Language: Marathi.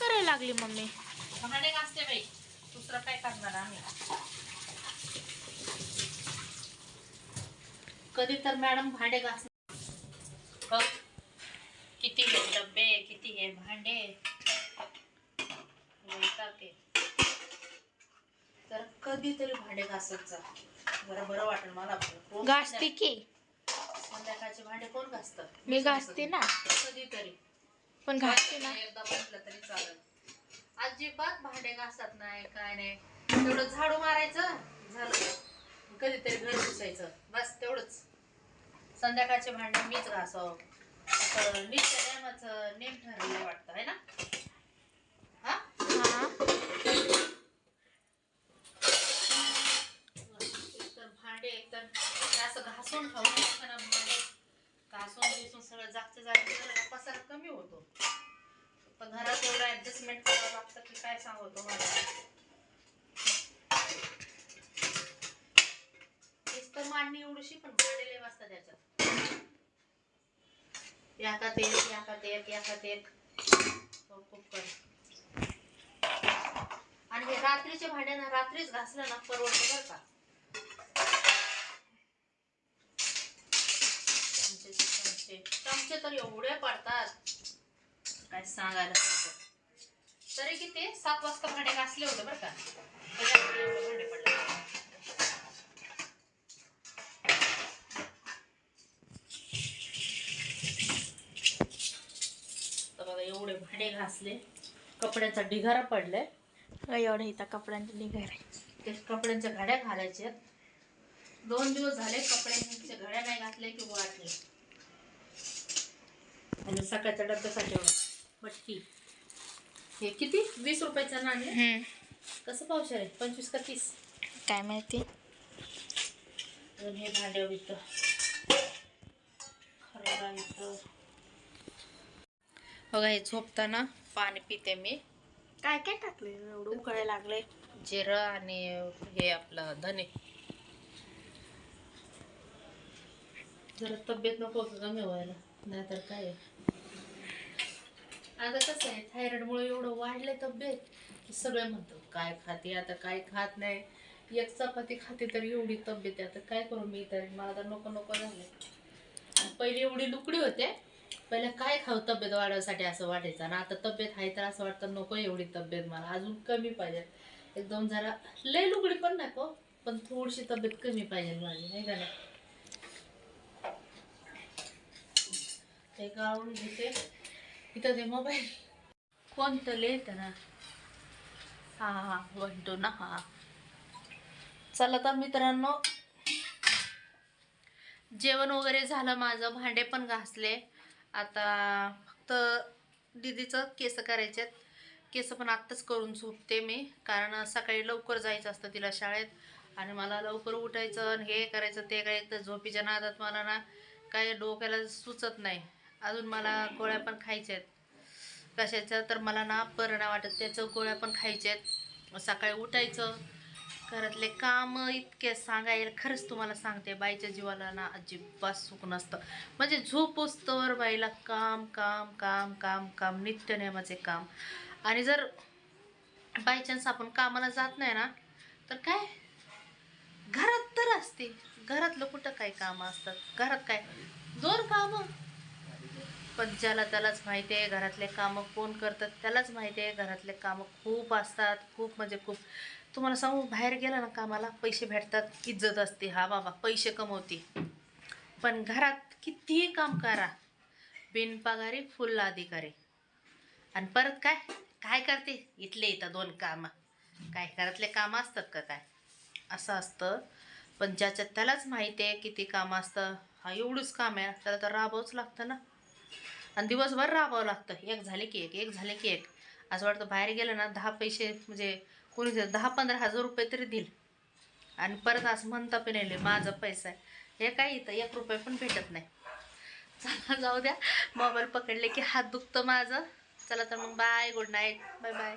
करायला लागली मम्मी? भांडे घासते बाई दुसरं काय करणार आम्ही? कधी तर मॅडम भांडे बघ किती हे डब्बे किती हे भांडे. वैताग आहे. तर कधीतरी भांडे घासत जा. जरा बरं वाटेल मला घासते की. संध्याकाळचे भांडे कोण घासतं? मी घासते ना. कधीतरी. पण घासते ना एकदा म्हटलं तरी अजिबात भांडे घासत नाही काय नाही. तेवढं झाडू मारायचं झालं. कधीतरी घर पुसायचं. बस तेवढंच. संध्याकाळचे भांडे मीच घासावं. नित्य नेमाचं नेम ठरलेलं वाटतं आहे ना? हा? हा एकतर भांडे एकतर असं घासून भांडे घासून दिसून सगळं जागच्या जायचं जरा पसारा कमी होतो. पण घरात एवढं ऍडजस्टमेंट करावं लागतं की काय सांगतो मला. तेच तर मांडणी एवढीशी पण भांडे लय वाजता त्याच्यात. याकात एक याकात एक याकात एक. हो, खूप कर आणि हे रात्रीचे भांडे रात्रीच घासलं ना परवडतं बरं का चमचे चमचे चमचे तर एवढे पडतात. काय सांगायला. तरी किती सात वाजता भांडे घासले होते बरं का. भांडे पडले तर बघा एवढे भांडे घासले. कपड्याचा ढिगारा पडलाय. एवढं इथं कपड्यांचे निघाय ते कपड्यांच्या घड्या घालायच्या दोन दिवस झाले कपड्यांच्या घड्या नाही घातल्या की वाटले. आणि सकाळच्या डब्यासाठी मटकी. हे किती? वीस रुपयाचं नाणे कसं पावशे रे पंचवीस का तीस? काय माहिती? अजून हे भांडे विकत बघा हे झोपताना पाणी पिते मी. काय काय टाकले एवढं उकळायला लागले जिरं आणि हे आपलं धने. जरा तब्येत नको का कमी व्हायला नाहीतर काय आता कसं आहे थायरॉइडमुळे एवढं वाढलंय तब्येत की सगळे म्हणतो काय खाते आता काय खात नाही. एक चपाती खाते तर एवढी तब्येत आता काय करू मी तर? मला तर नको नको झालंय. पहिले एवढी लुकडी होते पहिले काय खाऊ तब्येत वाढवण्यासाठी असं वाटायचं? आणि आता तब्येत आहे तर असं वाटतं नको एवढी तब्येत मला अजून कमी पाहिजे. एकदम जरा लय लुगडी पण नको पण थोडीशी तब्येत कमी पाहिजे माझी नाही का नाही? ते गाळून घेते. इथं ते मोबाईल कोणतं लिहितं ना? हा हा वन टू ना हा. चला तर मित्रांनो जेवण वगैरे झालं माझं भांडे पण घासले. आता फक्त दीदीचं केस करायचे केस पण आत्ताच करून झोपते मी कारण सकाळी लवकर जायचं असतं तिला शाळेत. आणि मला लवकर उठायचं आणि हे करायचं ते काय तर झोपीच्या नादात मला ना काय डोक्याला सुचत नाही. अजून मला गोळ्या पण खायच्या आहेत. कशाच्या? तर मला ना बरं वाटत. त्याचं गोळ्या पण खायच्या आहेत. सकाळी उठायचं. घरातले काम इतके सांगायला खरंच तुम्हाला सांगते बाईच्या जीवाला ना अजिबात सुख नसतं. म्हणजे झोप तर बाईला. काम काम काम काम काम नित्यनेमाचे काम. आणि जर बाय चान्स आपण कामाला जात नाही ना तर काय? घरात तर असते. घरातलं कुठं काय कामं असतात? घरात काय? दोन कामं. पण ज्याला त्यालाच माहिती आहे घरातले कामं कोण करतात त्यालाच माहिती आहे घरातले कामं खूप असतात खूप म्हणजे खूप. तुम्हाला सांगू बाहेर गेला ना कामाला पैसे भेटतात इज्जत असते. हा बाबा पैसे कमवते. पण घरात कितीही काम करा बिनपगारी फुल अधिकारी. आणि परत काय? काय करते? इथले इथं दोन कामं. काय घरातले कामं असतात का काय? असं असतं. पण ज्याच्यात त्यालाच माहिती आहे किती कामं असतं हा एवढंच काम आहे. त्याला तर राबावंच लागतं ना. आणि दिवसभर राबावं लागतं. एक झाले की एक एक झाले की एक. असं वाटतं बाहेर गेलं ना दहा पैसे म्हणजे कोणी दहा पंधरा हजार रुपये तरी दिल. आणि परत असं म्हणता पण येईल माझा पैसा आहे. हे काय इथं एक रुपये पण भेटत नाही. चला जाऊ द्या. मोबाईल पकडले की हात दुखतं माझं. चला तर मग bye good night. Bye bye.